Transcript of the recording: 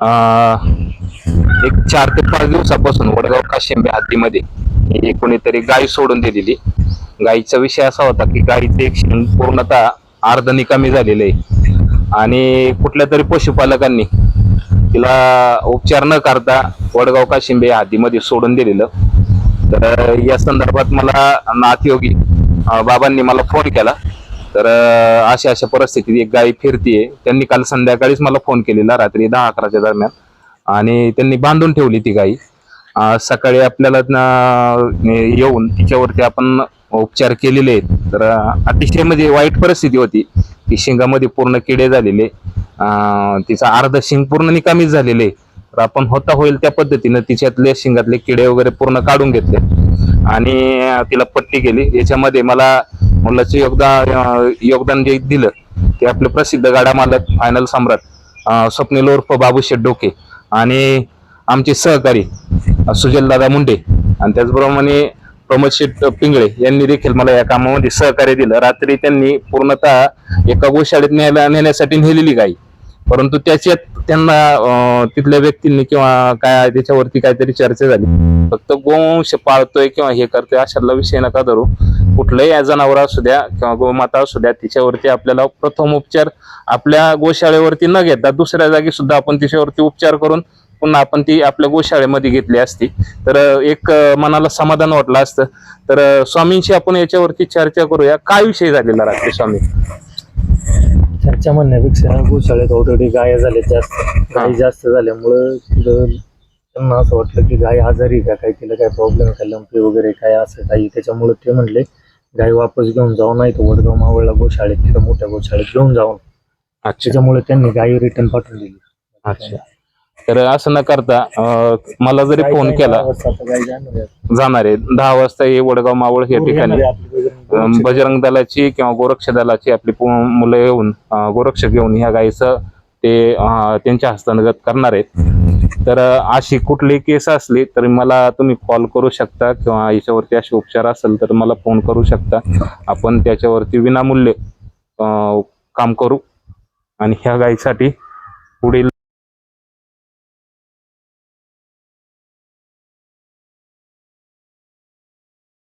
एक चार ते पाच दिवसापासून वडगाव काशिंबे हद्दीमध्ये कोणीतरी गाय सोडून दिलेली. गायीचा विषय असा होता की गायीचे एक शिंग पूर्णतः अर्ध निकामी झालेलं आहे. आणि कुठल्या तरी पशुपालकांनी तिला उपचार न करता वडगाव काशिंबे हद्दीमध्ये सोडून दिलेलं. तर या संदर्भात मला नाथयोगी बाबांनी मला फोन केला. तर अशा अशा परिस्थितीत एक गाय फिरतीये. त्यांनी काल संध्याकाळीच मला फोन केलेला रात्री दहा अकराच्या दरम्यान. आणि त्यांनी बांधून ठेवली ती गाई. सकाळी आपल्याला येऊन तिच्यावरती आपण उपचार केलेले आहेत. तर अतिशय म्हणजे वाईट परिस्थिती होती. ती शिंगामध्ये पूर्ण किडे झालेले. तिचा अर्ध शिंग पूर्ण निकामीच झालेले. तर आपण होता होईल त्या पद्धतीनं तिच्यातले शिंगातले किडे वगैरे पूर्ण काढून घेतले. आणि तिला पट्टी केली. याच्यामध्ये मला मुलाचे योगदान योगदान जे दिलं ते आपले प्रसिद्ध गाडा मालक फायनल सम्राट स्वप्नील उर्फ बाबू शेठ डोके आणि आमचे सहकारी सुजल दादा मुंडे आणि त्याचप्रमाणे प्रमोद शेठ पिंगळे यांनी देखील मला या कामामध्ये सहकार्य दिलं. रात्री त्यांनी पूर्णतः एका गोशाळेत न्यायला नेण्यासाठी नेलेली गाई. परंतु त्याच्यात त्यांना तिथल्या व्यक्तींनी किंवा काय त्याच्यावरती काहीतरी चर्चा झाली. फक्त गोवंश पाळतोय किंवा हे करतोय अशाला विषय नका धरू. कुठलंही जनावर असू द्या किंवा गोमाता असू द्या तिच्यावरती आपल्याला प्रथम उपचार आपल्या गोशाळेवरती न घेता दुसऱ्या जागी सुद्धा आपण तिच्यावरती उपचार करून पुन्हा आपण ती आपल्या गोशाळेमध्ये घेतली असती. तर एक मनाला समाधान वाटलं असतं. तर स्वामींशी आपण याच्यावरती चर्चा करूया. काय विषय झालेला रात्री स्वामी? चर्चा म्हणण्यापेक्षा गोशाळेत ऑलरेडी गाया झाल्या जास्त. गायी जास्त झाल्यामुळं तिथं त्यांना असं वाटलं की गाय आजारी का? काय तिला काय प्रॉब्लेम का लंपी वगैरे काय असं काही? त्याच्यामुळे ते म्हणले गाय वापस घेऊन जाऊ नाही तर वडगाव मावळला गोशाळेत तिथं मोठ्या गोशाळेत घेऊन जाऊन अच्छा. त्याच्यामुळे त्यांनी गायी रिटर्न पाठवून दिली. अच्छा. तर असं न करता अं, मला जरी गाय- फोन केला जाणार आहे. जाणार आहे. दहा वाजता हे वडगाव मावळ या ठिकाणी. अं, बजरंग दलाची किंवा गोरक्ष दलाची आपली पु- मुलं येऊन अं, गोरक्षक घेऊन ह्या गायीचं ते अं, त्यांच्या हस्तांगत करणार आहेत. तर अशी कुठली केस असली तर मला तुम्ही कॉल करू शकता किंवा याच्यावरती असे उपचार असेल तर मला फोन करू शकता. आपण त्याच्यावरती विनामूल्य काम करू. आणि ह्या गायीसाठी पुढील